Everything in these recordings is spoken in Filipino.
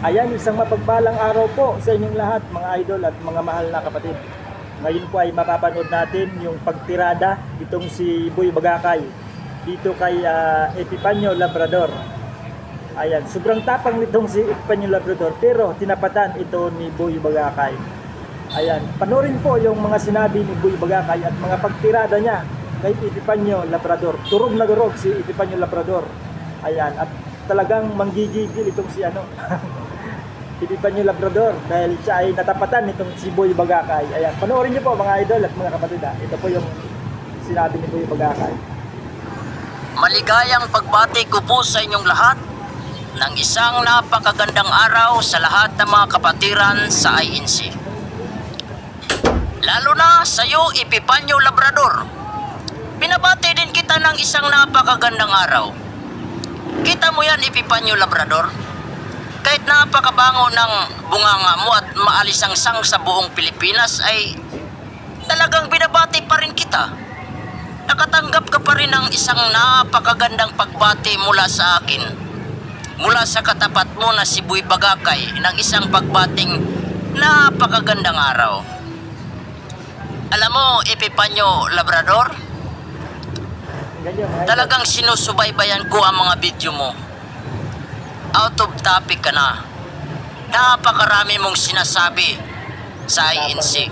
Ayan, isang mapagpalang araw po sa inyong lahat mga idol at mga mahal na kapatid. Ngayon po ay mapapanood natin yung pagtirada itong si Boy Bagakay dito kay ah, Epipanyo Labrador. Ayan, sobrang tapang nitong si Epipanyo Labrador pero tinapatan ito ni Boy Bagakay. Ayan, panoorin po yung mga sinabi ni Boy Bagakay at mga pagtirada niya kay Epipanyo Labrador. Turog na durog si Epipanyo Labrador. Ayan, at talagang manggigigil itong si ano, Epipanyo Labrador dahil siya ay natapatan nitong si Boy Bagakay. Ayan, panoorin niyo po mga idol at mga kapatid. ah. Ito po yung sinabi ni Boy Bagakay. Maligayang pagbati ko po sa inyong lahat ng isang napakagandang araw sa lahat ng mga kapatiran sa INC. Lalo na sa iyo, Epipanyo Labrador. Binabati din kita ng isang napakagandang araw. Kita mo yan, Epipanyo Labrador? Kahit napakabango ng bunganga mo at maalis ang sang sa buong Pilipinas ay talagang binabati pa rin kita nakatanggap ka pa rin ng isang napakagandang pagbati mula sa akin. Mula sa katapat mo na si Buy Bagakay ng isang pagbating napakagandang araw. Alam mo, Epipanyo Labrador, talagang sinusubaybayan ko ang mga video mo. Out of topic ka na. Napakarami mong sinasabi sa INC.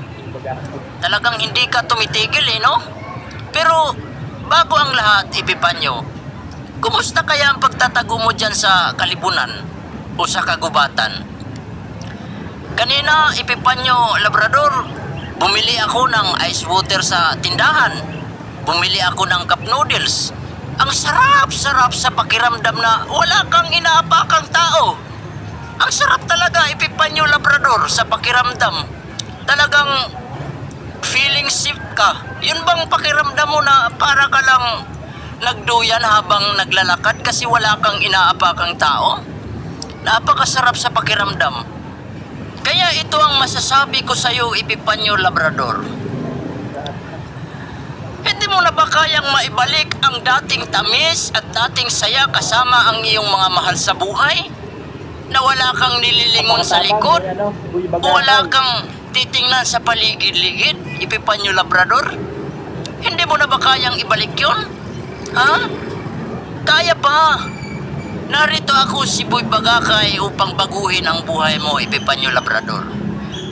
Talagang hindi ka tumitigil eh, no? Pero bago ang lahat, Epipanyo, kumusta kaya ang pagtatago mo dyan sa kalibunan o sa kagubatan? Kanina, Epipanyo Labrador, bumili ako ng ice water sa tindahan. Bumili ako ng cup noodles. Ang sarap-sarap sa pakiramdam na wala kang inaapakang tao. Ang sarap talaga, Epipanyo Labrador, sa pakiramdam. Talagang feeling safe ka. Yun bang pakiramdam mo na para ka lang nagduyan habang naglalakad kasi wala kang inaapakang tao? Napakasarap sa pakiramdam. Kaya ito ang masasabi ko sa iyo, Epipanyo Labrador. Mo na ba kayang maibalik ang dating tamis at dating saya kasama ang iyong mga mahal sa buhay? Na wala kang nililingon sa likod? Ano, O wala kang titingnan sa paligid-ligid, Epipanyo Labrador? Hindi mo na ba kayang ibalik yon? Ha? Kaya pa. Narito ako si Boy Bagakay upang baguhin ang buhay mo, Epipanyo Labrador.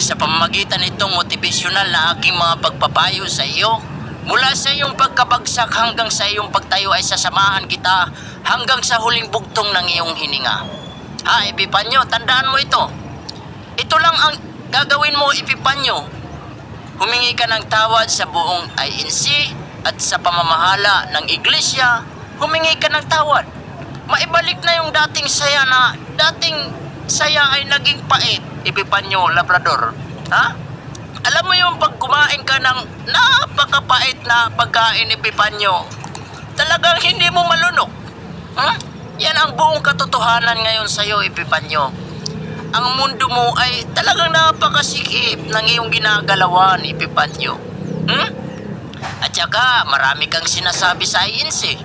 Sa pamamagitan nitong motivasyonal na aking mga pagpapayo sa iyo, mula sa iyong pagkabagsak hanggang sa iyong pagtayo ay sasamahan kita hanggang sa huling bugtong ng iyong hininga. Ha, Epipanyo, tandaan mo ito. Ito lang ang gagawin mo, Epipanyo. Humingi ka ng tawad sa buong INC at sa pamamahala ng iglesia, humingi ka ng tawad. Maibalik na yung dating saya na dating saya ay naging pait, Epipanyo Labrador. Ha? Alam mo yung pag kumain ka ng napakapait na pagkain, Epipanyo, talagang hindi mo malunok. Ha? Yan ang buong katotohanan ngayon sa iyo, Epipanyo ang mundo mo ay talagang napakasikip ng iyong ginagalawan, Epipanyo. Hmm? At saka, marami kang sinasabi sa INC.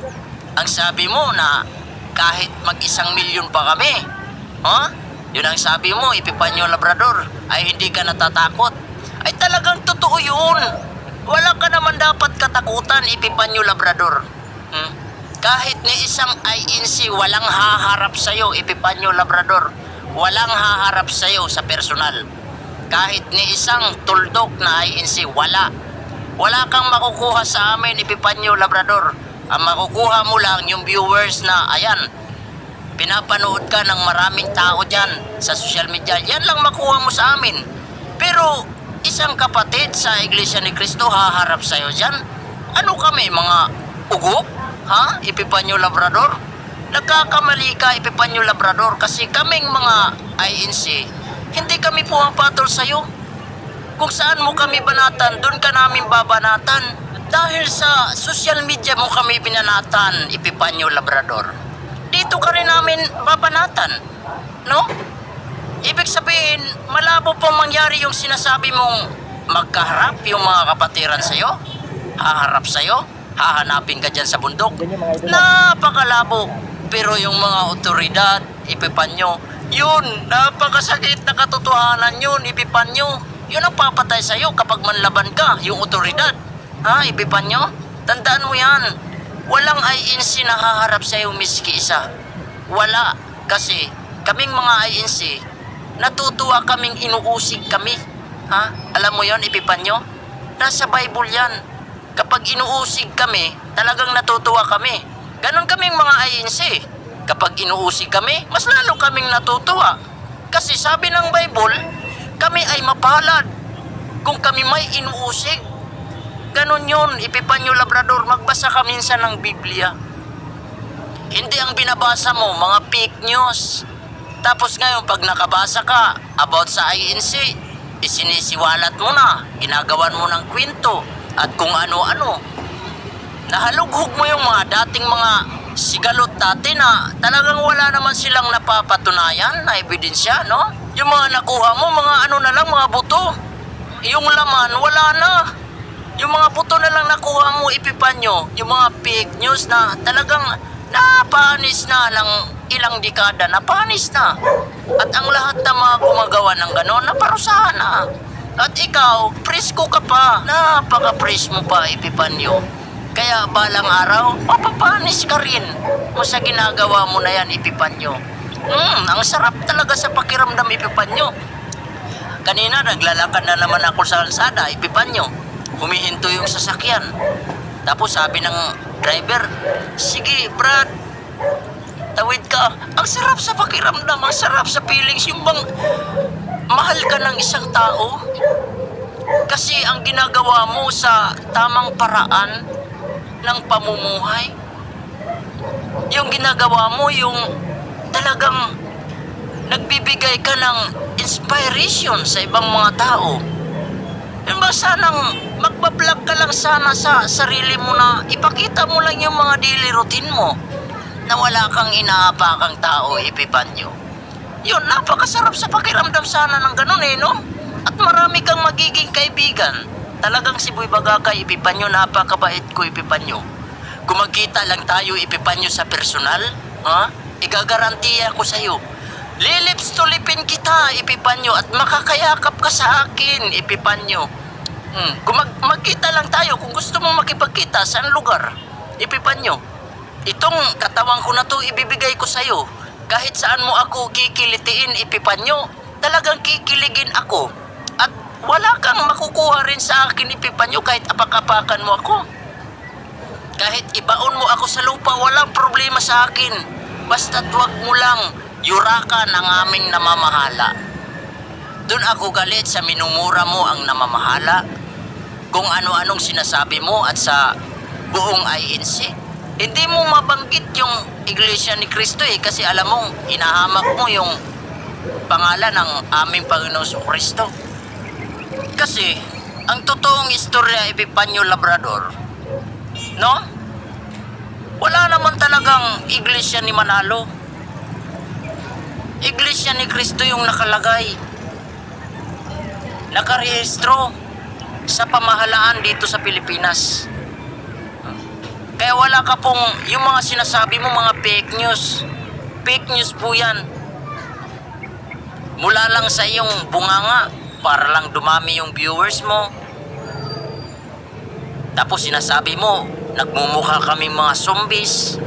Ang sabi mo na kahit mag-isang milyon pa kami, ha? Yun ang sabi mo, Epipanyo Labrador, ay hindi ka natatakot. Ay talagang totoo yun. Wala ka naman dapat katakutan, Epipanyo Labrador. Hmm? Kahit ni isang INC walang haharap sa'yo, Epipanyo Labrador. Walang haharap sa'yo sa personal. Kahit ni isang tuldok na INC, wala. Wala kang makukuha sa amin, Epipanyo Labrador. Ang makukuha mo lang yung viewers na, ayan, pinapanood ka ng maraming tao dyan sa social media. Yan lang makuha mo sa amin. Pero isang kapatid sa Iglesia ni Cristo haharap sa'yo dyan. Ano kami, mga ugok? Ha? Epipanyo Labrador? Nagkakamali ka, Epipanyo Labrador, kasi kaming mga INC, hindi kami pumapatol sa'yo. Kung saan mo kami banatan, doon ka namin babanatan. Dahil sa social media mo kami binanatan, Epipanyo Labrador. Dito ka rin namin babanatan. No? Ibig sabihin, malabo pong mangyari yung sinasabi mong magkaharap yung mga kapatiran sa'yo. Haharap sa'yo. Hahanapin ka dyan sa bundok. Napakalabo. Pero yung mga otoridad, Epipanyo, Yun, napakasakit na katotohanan yun, Epipanyo. Yun ang papatay sa'yo kapag manlaban ka, yung otoridad. Ha, Epipanyo? Tandaan mo yan. Walang INC na haharap sa'yo miski isa. Wala. Kasi kaming mga INC, natutuwa kaming inuusig kami. Ha? Alam mo yon Epipanyo? Nasa Bible yan. Kapag inuusig kami, talagang natutuwa kami. Ganon kaming mga INC. Kapag inuusig kami, mas lalo kaming natutuwa. Kasi sabi ng Bible, kami ay mapalad kung kami may inuusig. Ganon yun, Epipanyo Labrador, magbasa ka minsan ng Biblia. Hindi ang binabasa mo, mga fake news. Tapos ngayon, pag nakabasa ka about sa INC, isinisiwalat mo na, ginagawan mo ng kwento, at kung ano-ano. Nahalughog mo yung mga dating mga sigalot dati na talagang wala naman silang napapatunayan na ebidensya, no? Yung mga nakuha mo, mga ano na lang, mga buto. Yung laman, wala na. Yung mga buto na lang nakuha mo, ipipanyo. Yung mga fake news na talagang napanis na ng ilang dekada, napanis na. At ang lahat ng mga gumagawa ng ganon, naparusahan na. At ikaw, presko ka pa. Napaka-pres mo pa, Epipanyo. Kaya balang araw, mapapanis ka rin. O sa ginagawa mo na yan, Epipanyo. Hmm, ang sarap talaga sa pakiramdam, Epipanyo. Kanina, naglalakad na naman ako sa kalsada, Epipanyo. Humihinto yung sasakyan. Tapos sabi ng driver, Sige, Brad, tawid ka. Ang sarap sa pakiramdam, ang sarap sa feelings. Yung bang mahal ka ng isang tao. Kasi ang ginagawa mo sa tamang paraan ng pamumuhay, yung ginagawa mo, yung talagang nagbibigay ka ng inspiration sa ibang mga tao. Yung ba sanang magbablog ka lang sana sa sarili mo na ipakita mo lang yung mga daily routine mo na wala kang inaapakang tao, ipipanyo. Yun, napakasarap sa pakiramdam sana ng ganun eh, no? At marami kang magiging kaibigan. Talagang si Boy Bagakay, ipipanyo, napakabait ko, ipipanyo. Kung lang tayo, ipipanyo sa personal, ha? Igagarantiya ko sa'yo. Lilips to lipin kita, ipipanyo, at makakayakap ka sa akin, ipipanyo. Hmm. Kung mag magkita lang tayo, kung gusto mong makipagkita, saan lugar? Ipipanyo. Itong katawan ko na to, ibibigay ko sa'yo. Kahit saan mo ako kikilitiin, ipipanyo, talagang kikiligin ako. At wala kang makukuha rin sa akin, ipipanyo, kahit apak-apakan mo ako. Kahit ibaon mo ako sa lupa, walang problema sa akin. Basta't wag mo lang yurakan ang aming namamahala. Doon ako galit sa minumura mo ang namamahala. Kung ano-anong sinasabi mo at sa buong INC. Hindi mo mabanggit yung Iglesia ni Cristo eh kasi alam mong inahamak mo yung pangalan ng aming Panginoon Kristo. Kasi ang totoong istorya Epipanyo Labrador, no? Wala naman talagang Iglesia ni Manalo. Iglesia ni Cristo yung nakalagay. Nakarehistro sa pamahalaan dito sa Pilipinas. Kaya wala ka pong, yung mga sinasabi mo, mga fake news. Fake news po yan. Mula lang sa iyong bunganga, para lang dumami yung viewers mo. Tapos sinasabi mo, nagmumukha kami mga zombies.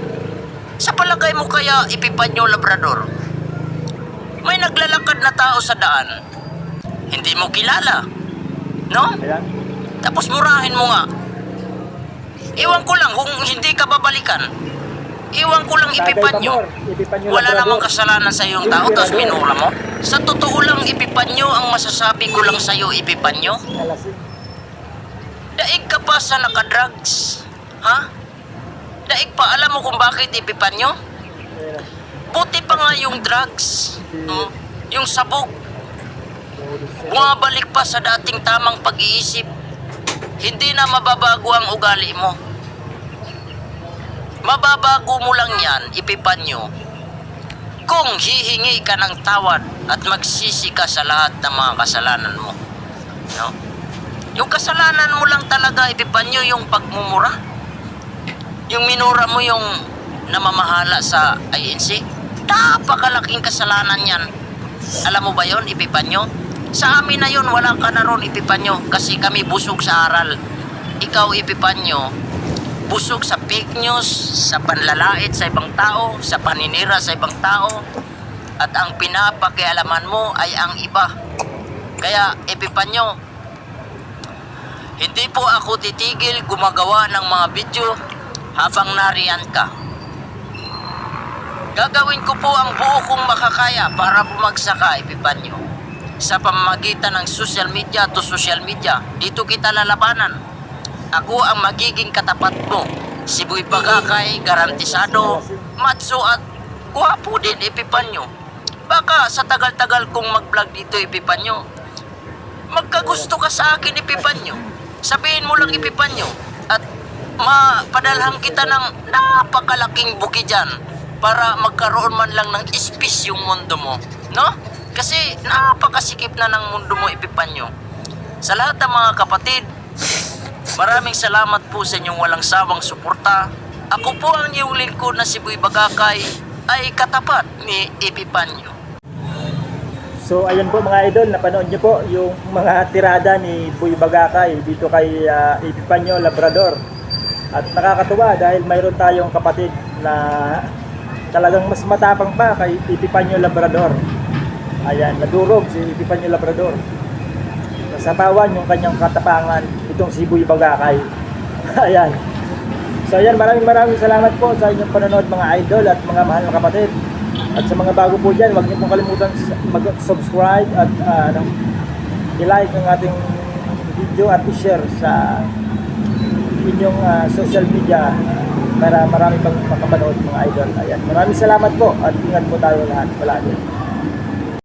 Sa palagay mo kaya, ipipanyo labrador, may naglalakad na tao sa daan. Hindi mo kilala. No? Ayan. Tapos murahin mo nga. Iwan ko lang kung hindi ka babalikan. Iwan ko lang. Pamor, Epipanyo Wala namang kasalanan sa iyong tao, tapos minura mo. Sa totoo lang ipipanyo, ang masasabi ko lang sa iyo ipipanyo. Nalasing. Daig ka pa sa nakadrugs. Ha? Daig pa, alam mo kung bakit ipipanyo? Ayan. Buti pa nga yung drugs. Hmm? Yung sabog. Bumabalik pa sa dating tamang pag-iisip. Hindi na mababago ang ugali mo. Mababago mo lang yan, ipipanyo. Kung hihingi ka ng tawad at magsisi ka sa lahat ng mga kasalanan mo. No? Yung kasalanan mo lang talaga, ipipanyo, yung pagmumura. Yung minura mo yung namamahala sa INC. Napakalaking kasalanan yan. Alam mo ba yon Epipanyo? Sa amin na yon wala ka na ron, Epipanyo, kasi kami busog sa aral. Ikaw, Epipanyo, busog sa fake news, sa panlalait sa ibang tao, sa paninira sa ibang tao, at ang pinapakialaman mo ay ang iba. Kaya, Epipanyo, hindi po ako titigil gumagawa ng mga video habang nariyan ka. Gagawin ko po ang buo kong makakaya para bumagsak ka, Epipanyo. Sa pamamagitan ng social media to social media, dito kita lalabanan. Ako ang magiging katapat mo. Si Boy Bagakay, garantisado, matso at guwapo din, Epipanyo. Baka sa tagal-tagal kong mag-vlog dito, Epipanyo, magkagusto ka sa akin, Epipanyo. Sabihin mo lang, Epipanyo, at mapadalhan kita ng napakalaking buki dyan para magkaroon man lang ng space yung mundo mo. No? Kasi napakasikip na ng mundo mo, Epipanyo. Sa lahat ng mga kapatid, maraming salamat po sa inyong walang sawang suporta. Ako po ang iyong lingkod na si Boy Bagakay ay katapat ni Epipanyo. So ayan po mga idol, napanood niyo po yung mga tirada ni Boy Bagakay dito kay uh, Epipanyo Labrador. At nakakatuwa dahil mayroon tayong kapatid na talagang mas matapang pa kay Epipanyo Labrador. Ayan, nadurog si Epipanyo Labrador. Nasabawan yung kanyang katapangan itong si Boy Bagakay. ayan. So ayan, maraming maraming salamat po sa inyong panonood mga idol at mga mahal na kapatid. At sa mga bago po dyan, huwag niyo pong kalimutan mag-subscribe at ano, i-like ang ating video at i-share sa inyong ah, social media para marami pang makapanood mga idol. Ayan. Maraming salamat po at ingat po tayo lahat palagi.